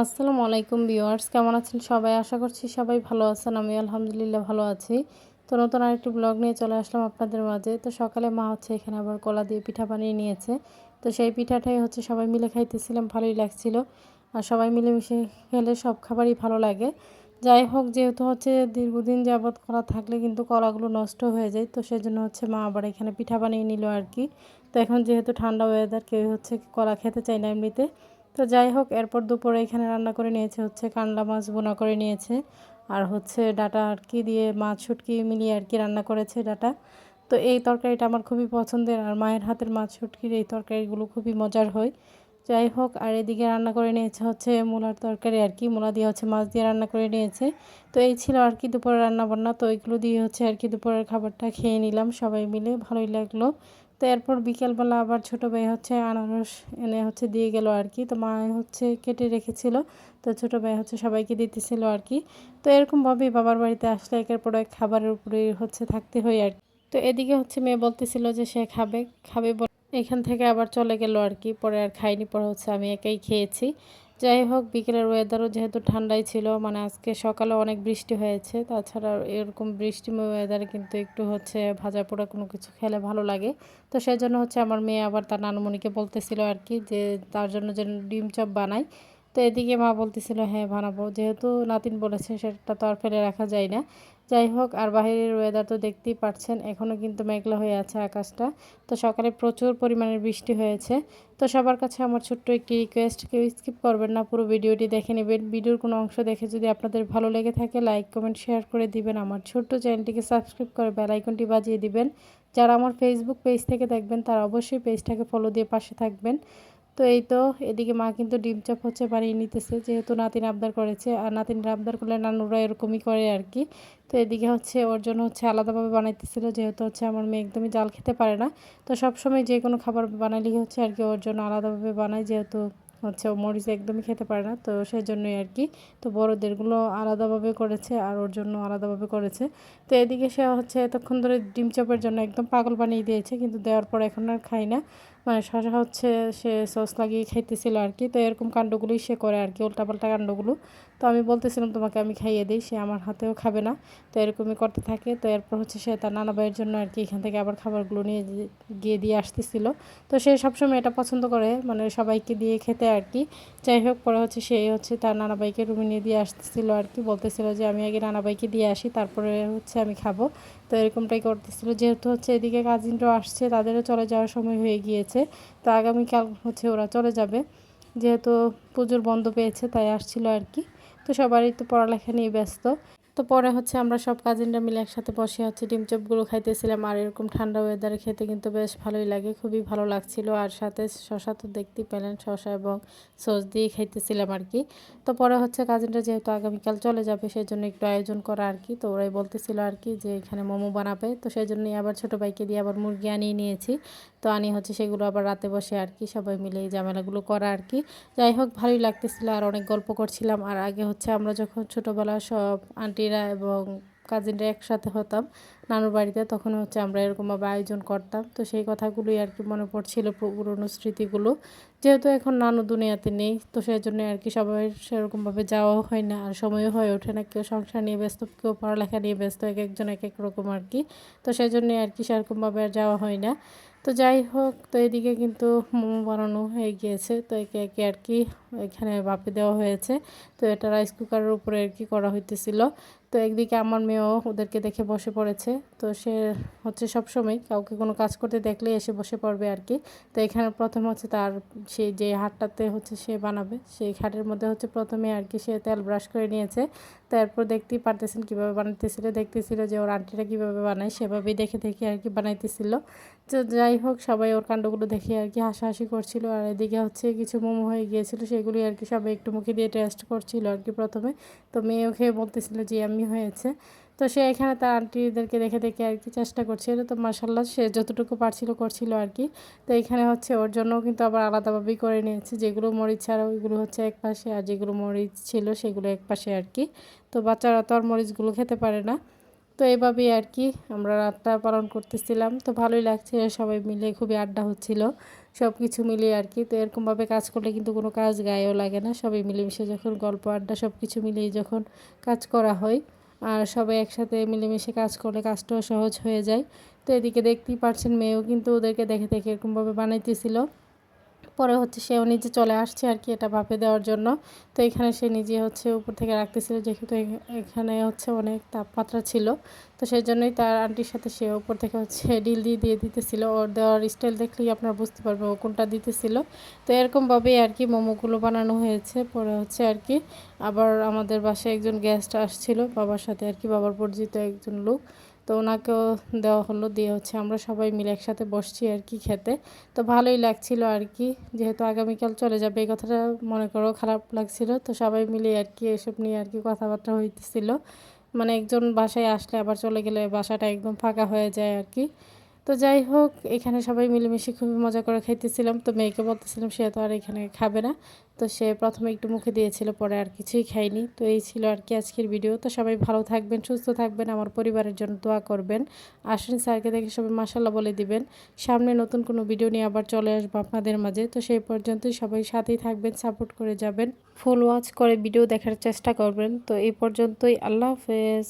আসসালামু আলাইকুম ভিউয়ার্স, কেমন আছেন সবাই? আশা করছি সবাই ভালো আছেন আমি আলহামদুলিল্লাহ ভালো আছি। তো নতুন আরেকটি ব্লগ নিয়ে চলে আসলাম আপনাদের মাঝে। তো সকালে মা হচ্ছে এখানে আবার কলা দিয়ে পিঠা বানিয়ে নিয়েছে। তো সেই পিঠাটাই হচ্ছে সবাই মিলে খাইতেছিলাম, ভালোই লাগছিল। আর সবাই মিলে মিশে খেলে সব খাবারই ভালো লাগে। যাই হোক, যেহেতু হচ্ছে দীর্ঘদিন যাবৎ কলা থাকলে কিন্তু কলাগুলো নষ্ট হয়ে যায়, তো সেজন্য হচ্ছে মা আবার এখানে পিঠা বানিয়ে নিল আর কি। তো এখন যেহেতু ঠান্ডা ওয়েদার কেউ হচ্ছে কলা খেতে চায় না এমনিতে। তো যাই হোক, এরপর দুপুরে এখানে রান্না করে নিয়েছে হচ্ছে কানলা মাছ বোনা করে নিয়েছে। আর হচ্ছে ডাটা আর কি দিয়ে মাছ, শুটকি মিলিয়ে আর কি রান্না করেছে ডাটা। তো এই তরকারিটা আমার খুবই পছন্দের, আর মায়ের হাতের মাছ, শুটকির এই তরকারিগুলো খুবই মজার হয়। যাই হোক, আর এদিকে রান্না করে নিয়েছে হচ্ছে মূলার তরকারি আর কি। মূলা দিয়ে হচ্ছে মাছ দিয়ে রান্না করে নিয়েছে। তো এই ছিল আর কি দুপুরে রান্না বান্না তো এইগুলো দিয়ে হচ্ছে আর কি দুপুরের খাবারটা খেয়ে নিলাম সবাই মিলে। ভালোই লাগল। তো এরপর বিকেলবেলা আবার ছোটো ভাই হচ্ছে আনারস এনে হচ্ছে দিয়ে গেল আর কি। তো মা হচ্ছে কেটে রেখেছিল। তো ছোটো ভাই হচ্ছে সবাইকে দিতেছিল আর কি। তো এরকমভাবেই বাবার বাড়িতে আসলে একের পর এক খাবারের উপরে হচ্ছে থাকতে হয় আর কি। তো এদিকে হচ্ছে মেয়ে বলতেছিল যে সে খাবে খাবে এখান থেকে আবার চলে গেল আর কি। পরে আর খাইনি পরে হচ্ছে আমি একাই খেয়েছি। যাই হোক, বিকেলের ওয়েদারও যেহেতু ঠান্ডাই ছিল মানে আজকে সকালে অনেক বৃষ্টি হয়েছে, তাছাড়া এরকম বৃষ্টিময় ওয়েদারে কিন্তু একটু হচ্ছে ভাজা পোড়া কোনো কিছু খেলে ভালো লাগে। তো সেই জন্য হচ্ছে আমার মেয়ে আবার তার নানুমণিকে বলতেছিল আর কি যে, তার জন্য যেন ডিম চপ বানাই। তো এদিকে মা বলতেছিল হ্যাঁ বানাবো। যেহেতু নাতিন বলেছে, সেটা তো আর ফেলে রাখা যায় না। যাই হোক, আর বাহিরের ওয়েদার তো দেখতেই পাচ্ছেন এখনও কিন্তু মেঘলা হয়ে আছে আকাশটা। তো সকালে প্রচুর পরিমাণের বৃষ্টি হয়েছে। তো সবার কাছে আমার ছোট্ট একটি রিকোয়েস্ট কেউ স্কিপ করবেন না, পুরো ভিডিওটি দেখে নেবেন। ভিডিওর কোনো অংশ দেখে যদি আপনাদের ভালো লেগে থাকে লাইক কমেন্ট শেয়ার করে দিবেন। আমার ছোট্ট চ্যানেলটিকে সাবস্ক্রাইব করে বেলাইকনটি বাজিয়ে দিবেন। যারা আমার ফেসবুক পেজ থেকে দেখবেন, তারা অবশ্যই পেজটাকে ফলো দিয়ে পাশে থাকবেন। তো এই তো, এদিকে মা কিন্তু ডিম চপ হচ্ছে বানিয়ে নিতেছে, যেহেতু নাতিন আবদার করেছে, আর নাতিনরা আবদার করলে নানুরা এরকমই করে আর কি। তো এদিকে হচ্ছে ওর জন্য হচ্ছে আলাদাভাবে বানাইতেছিল, যেহেতু হচ্ছে আমার মেয়ে একদমই জাল খেতে পারে না। তো সবসময় যে কোনো খাবার বানালেই হচ্ছে আর কি ওর জন্য আলাদাভাবে বানায়, যেহেতু হচ্ছে মরিচ একদমই খেতে পারে না, তো সেই জন্যই আর কি। তো বড়োদেরগুলো আলাদাভাবে করেছে আর ওর জন্য আলাদাভাবে করেছে। তো এদিকে সে হচ্ছে এতক্ষণ ধরে ডিম চপের জন্য একদম পাগল বানিয়ে দিয়েছে, কিন্তু দেওয়ার পর এখন আর খাই না। মানে শশা হচ্ছে সে সস লাগিয়ে খাইতেছিল আর কি, তো এরকম কাণ্ডগুলোই সে করে আর কি, উল্টাপাল্টা কাণ্ডগুলো। তো আমি বলতেছিলাম, তোমাকে আমি খাইয়ে দিই, সে আমার হাতেও খাবে না। তো এরকমই করতে থাকে। তো এরপর হচ্ছে সে তার নানা ভাইয়ের জন্য আর কি এখান থেকে আবার খাবারগুলো নিয়ে গিয়ে দিয়ে আসতেছিল। তো সে সবসময় এটা পছন্দ করে মানে সবাইকে দিয়ে খেতে আর কি যাই হোক, পরে হচ্ছে সে হচ্ছে তার নানা ভাইকে রুমে নিয়ে দিয়ে আসতেছিল আর কি বলতেছিল যে, আমি আগে নানা ভাইকে দিয়ে আসি, তারপরে হচ্ছে আমি খাব। তো এরকমটাই করতেছিল। যেহেতু হচ্ছে এদিকে কাজিনরাও আসছে, তাদেরও চলে যাওয়ার সময় হয়ে গিয়েছে। তো আগামীকাল হচ্ছে ওরা চলে যাবে। যেহেতু পুজোর বন্ধ পেয়েছে, তাই আসছিল আর কি তো সবারই তো পড়ালেখা নিয়ে ব্যস্ত। তো পরে হচ্ছে আমরা সব কাজিনরা মিলে একসাথে বসে হচ্ছে ডিম চপগুলো খাইতেছিলাম। আর এরকম ঠান্ডা ওয়েদারে খেতে কিন্তু বেশ ভালোই লাগে, খুবই ভালো লাগছিল। আর সাথে শশা তো দেখতেই পেলেন শশা এবং সস দিয়ে খাইতেছিলাম আর কি তো পরে হচ্ছে কাজিনরা যেহেতু আগামীকাল চলে যাবে সেই জন্য একটু আয়োজন করা আর কি তো ওরাই বলতেছিল আর কি যে এখানে মোমো বানাবে। তো সেই জন্যই আবার ছোটো ভাইকে দিয়ে আবার মুরগি আনিয়ে নিয়েছি। তো আনি হচ্ছে সেগুলো আবার রাতে বসে আর কি সবাই মিলে এই ঝামেলাগুলো করা আর কি যাই হোক, ভালোই লাগতেছিল। আর অনেক গল্প করছিলাম। আর আগে হচ্ছে আমরা যখন ছোটোবেলা সব আন্টি আন্টিরা এবং কাজিনরা একসাথে হতাম। নানুর বাড়িতে তখন হচ্ছে আমরা এরকমভাবে আয়োজন করতাম। তো সেই কথাগুলোই আর কি মনে পড়ছিল পুরনো স্মৃতিগুলো। যেহেতু এখন নানু দুনিয়াতে নেই, তো সেই জন্য আর কি সবাই সেরকমভাবে যাওয়াও হয় না, আর সময়ও হয়ে ওঠে না। কেউ সংসার নিয়ে ব্যস্ত, কেউ পড়ালেখা নিয়ে ব্যস্ত, এক একজন এক এক রকম আর কি। তো সেই জন্যই আর কি সেরকমভাবে আর যাওয়া হয় না। তো যাই হোক, তো এদিকে কিন্তু মোমো বানানো হয়ে গিয়েছে। তো একে একে আর কি এখানে বাপে দেওয়া হয়েছে। তো এটা রাইস কুকারের উপরে আর কি করা হইতেছিল। তো একদিকে আমার মেয়েও ওদেরকে দেখে বসে পড়েছে। তো সে হচ্ছে সব সময় কাউকে কোনো কাজ করতে দেখলে এসে বসে পড়বে আর কি। তো এখানে প্রথম হচ্ছে তার সেই যে হাটটাতে হচ্ছে সে বানাবে, সেই হাটের মধ্যে হচ্ছে প্রথমে আর কি সে তেল ব্রাশ করে নিয়েছে। তারপর দেখতেই পারতেছেন কীভাবে বানাইতেছিল, দেখতেছিল যে ওর আন্টিটা কীভাবে বানায়, সেভাবেই দেখে দেখে আর কি বানাইতেছিল। তো যাই হোক, সবাই ওর কাণ্ডগুলো দেখে আর কি হাসাহাসি করছিল। আর এদিকে হচ্ছে কিছু মোমো হয়ে গিয়েছিল সেগুলি আর কি সবাই একটু মুখে দিয়ে টেস্ট করছিল আর কি প্রথমে। তো মেয়েও খেয়ে বলতেছিল যে আমি হয়েছে। তো সে এখানে তার আন্টিদেরকে দেখে দেখে আর কি চেষ্টা করছিল তো মাসাল্লাহ সে যতটুকু পারছিল করছিল আর কি। তো এখানে হচ্ছে ওর জন্য কিন্তু আবার আলাদাভাবেই করে নিয়েছে। যেগুলো মরিচ ছাড়া ওইগুলো হচ্ছে এক পাশে, আর যেগুলো মরিচ ছিল সেগুলো এক পাশে আর কি। তো বাচ্চারা তো আর মরিচগুলো খেতে পারে না। তো এভাবেই আর কি আমরা রাতটা পালন করতেছিলাম। তো ভালোই লাগছে, সবাই মিলে খুবই আড্ডা হচ্ছিল। সব কিছু মিলিয়ে আর কি। তো এরকমভাবে কাজ করলে কিন্তু কোনো কাজ গায়েও লাগে না। সবই মিলেমিশে যখন গল্প, আড্ডা সব কিছু মিলিয়ে যখন কাজ করা হয়, আর সবাই একসাথে মিলেমিশে কাজ করলে কাজটাও সহজ হয়ে যায়। তো এদিকে দেখতেই পারছেন মেয়েও কিন্তু ওদেরকে দেখে দেখে এরকমভাবে বানাইতেছিল। পরে হচ্ছে সেও নিজে চলে আসছে আর কি এটা ভাপে দেওয়ার জন্য। তো এখানে সে নিজে হচ্ছে উপর থেকে রাখতেছিল, যেহেতু এখানে হচ্ছে অনেক তাপমাত্রা ছিল। তো সেই জন্যই তার আন্টির সাথে সে উপর থেকে হচ্ছে ডিল দিয়ে দিয়ে দিতেছিল। ওর দেওয়ার স্টাইল দেখলেই আপনারা বুঝতে পারবেন ও কোনটা দিতেছিল। তো এরকমভাবেই আর কি মোমোগুলো বানানো হয়েছে। পরে হচ্ছে আর কি আবার আমাদের বাসায় একজন গেস্ট আসছিল বাবার সাথে আর কি, বাবার পরিচিত একজন লোক। তো ওনাকেও দেওয়া হলো, দিয়ে হচ্ছে আমরা সবাই মিলে একসাথে বসছি আর কি খেতে। তো ভালোই লাগছিল আর কি, যেহেতু আগামীকাল চলে যাবে, এই কথাটা মনে করো খারাপ লাগছিল। তো সবাই মিলে আর কি এসব নিয়ে আর কি কথাবার্তা হইতেছিল। মানে একজন বাসায় আসলে আবার চলে গেলে বাসাটা একদম ফাঁকা হয়ে যায় আর কি। তো যাই হোক, এখানে সবাই মিলেমিশে খুবই মজা করে খাইতেছিলাম। তো মেয়েকে বলতেছিলাম, সে তো আর এখানে খাবে না। তো সে প্রথমে একটু মুখে দিয়েছিল, পরে আর কিছুই খায়নি। তো এই ছিল আর কি আজকের ভিডিও তো সবাই ভালো থাকবেন, সুস্থ থাকবেন, আমার পরিবারের জন্য দোয়া করবেন। আসেন স্যারকে দেখে সবাই মাসাল্লাহ বলে দিবেন। সামনে নতুন কোনো ভিডিও নিয়ে আবার চলে আসব আপনাদের মাঝে। তো সেই পর্যন্তই সবাই সাথেই থাকবেন সাপোর্ট করে যাবেন। ফুল ওয়াচ করে ভিডিও দেখার চেষ্টা করবেন। তো এই পর্যন্তই, আল্লাহ হাফেজ।